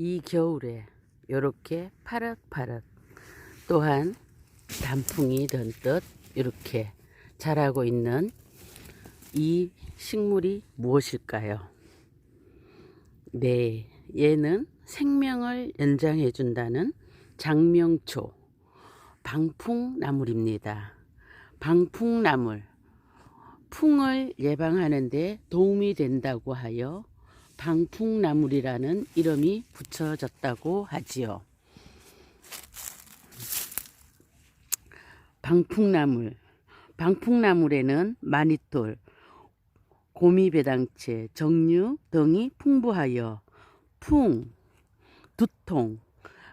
이 겨울에 이렇게 파릇파릇 또한 단풍이 든듯 이렇게 자라고 있는 이 식물이 무엇일까요? 네, 얘는 생명을 연장해 준다는 장명초 방풍나물입니다. 방풍나물 풍을 예방하는 데 도움이 된다고 하여 방풍나물이라는 이름이 붙여졌다고 하지요. 방풍나물. 방풍나물에는 마니톨, 고미배당체, 정류 등이 풍부하여 풍, 두통,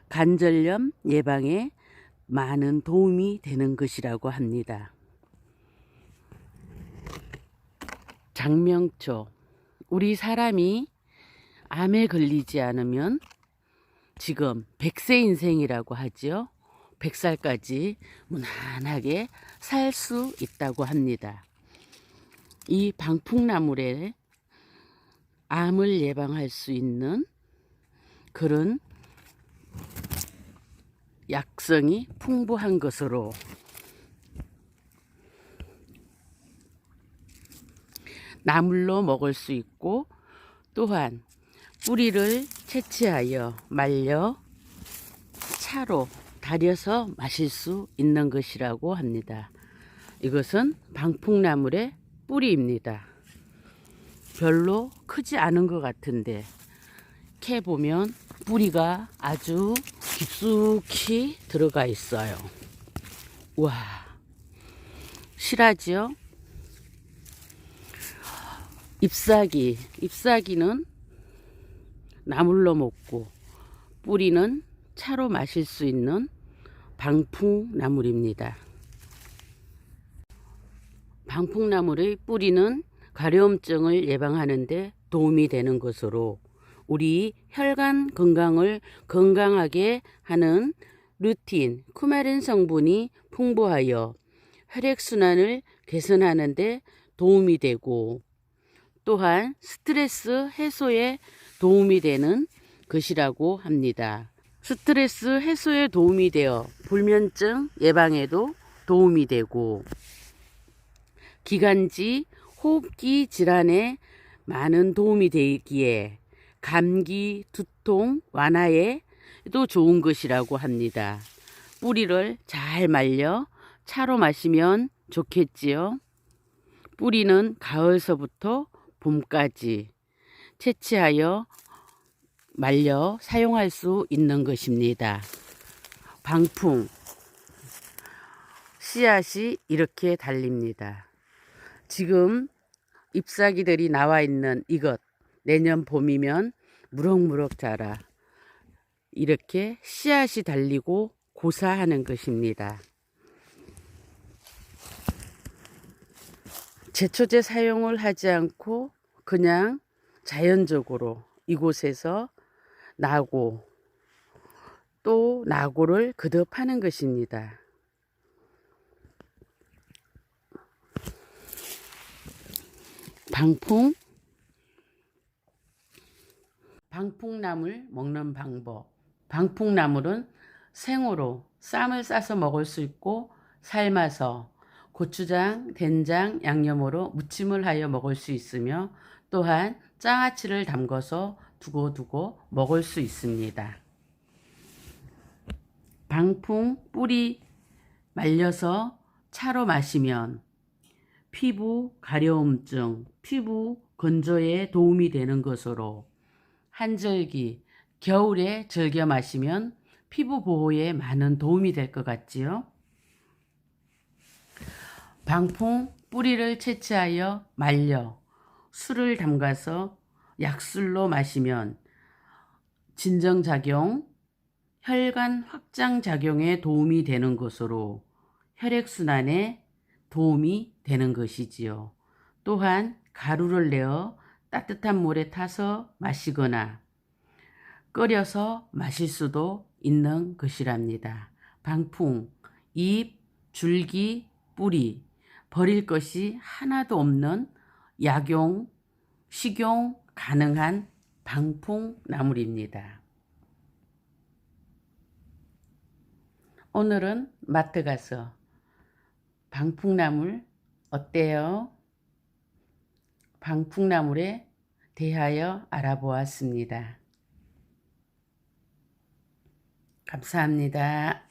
관절염 예방에 많은 도움이 되는 것이라고 합니다. 장명초. 우리 사람이 암에 걸리지 않으면 지금 100세 인생이라고 하지요. 100살까지 무난하게 살 수 있다고 합니다. 이 방풍나물에 암을 예방할 수 있는 그런 약성이 풍부한 것으로 나물로 먹을 수 있고 또한 뿌리를 채취하여 말려 차로 달여서 마실 수 있는 것이라고 합니다. 이것은 방풍나물의 뿌리입니다. 별로 크지 않은 것 같은데 캐 보면 뿌리가 아주 깊숙이 들어가 있어요. 와, 실하지요? 잎사귀, 잎사귀는 나물로 먹고 뿌리는 차로 마실 수 있는 방풍나물입니다. 방풍나물의 뿌리는 가려움증을 예방하는데 도움이 되는 것으로 우리 혈관 건강을 건강하게 하는 루틴, 쿠마린 성분이 풍부하여 혈액순환을 개선하는데 도움이 되고 또한 스트레스 해소에 도움이 되는 것이라고 합니다. 스트레스 해소에 도움이 되어 불면증 예방에도 도움이 되고 기관지 호흡기 질환에 많은 도움이 되기에 감기, 두통 완화에도 좋은 것이라고 합니다. 뿌리를 잘 말려 차로 마시면 좋겠지요. 뿌리는 가을서부터 봄까지 채취하여 말려 사용할 수 있는 것입니다. 방풍 씨앗이 이렇게 달립니다. 지금 잎사귀들이 나와 있는 이것 내년 봄이면 무럭무럭 자라 이렇게 씨앗이 달리고 고사하는 것입니다. 제초제 사용을 하지 않고 그냥 자연적으로 이곳에서 나고 또 나고를 거듭하는 것입니다. 방풍 방풍나물 먹는 방법 방풍나물은 생으로 쌈을 싸서 먹을 수 있고 삶아서 고추장, 된장, 양념으로 무침을 하여 먹을 수 있으며 또한 장아찌를 담궈서 두고두고 먹을 수 있습니다. 방풍 뿌리 말려서 차로 마시면 피부 가려움증, 피부 건조에 도움이 되는 것으로 한절기, 겨울에 즐겨 마시면 피부 보호에 많은 도움이 될 것 같지요. 방풍 뿌리를 채취하여 말려 술을 담가서 약술로 마시면 진정작용, 혈관 확장작용에 도움이 되는 것으로 혈액순환에 도움이 되는 것이지요. 또한 가루를 내어 따뜻한 물에 타서 마시거나 끓여서 마실 수도 있는 것이랍니다. 방풍, 잎, 줄기, 뿌리, 버릴 것이 하나도 없는 약용, 식용 가능한 방풍나물입니다. 오늘은 마트 가서 방풍나물 어때요? 방풍나물에 대하여 알아보았습니다. 감사합니다.